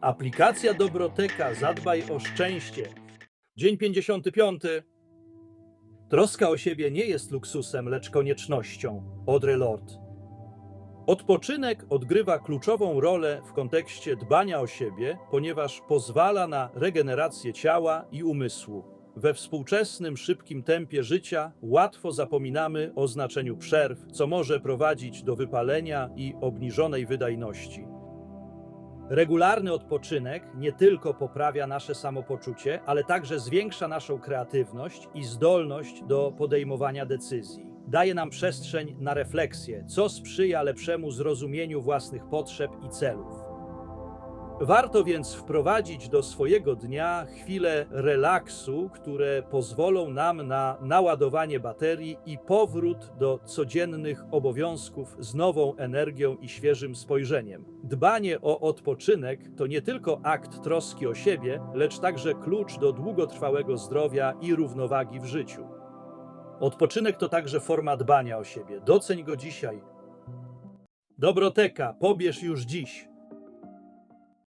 Aplikacja Dobroteka Zadbaj o szczęście. Dzień 55. Troska o siebie nie jest luksusem, lecz koniecznością. Audre Lorde. Odpoczynek odgrywa kluczową rolę w kontekście dbania o siebie, ponieważ pozwala na regenerację ciała i umysłu. We współczesnym, szybkim tempie życia łatwo zapominamy o znaczeniu przerw, co może prowadzić do wypalenia i obniżonej wydajności. Regularny odpoczynek nie tylko poprawia nasze samopoczucie, ale także zwiększa naszą kreatywność i zdolność do podejmowania decyzji. Daje nam przestrzeń na refleksję, co sprzyja lepszemu zrozumieniu własnych potrzeb i celów. Warto więc wprowadzić do swojego dnia chwile relaksu, które pozwolą nam na naładowanie baterii i powrót do codziennych obowiązków z nową energią i świeżym spojrzeniem. Dbanie o odpoczynek to nie tylko akt troski o siebie, lecz także klucz do długotrwałego zdrowia i równowagi w życiu. Odpoczynek to także forma dbania o siebie. Doceń go dzisiaj. Dobroteka, pobierz już dziś.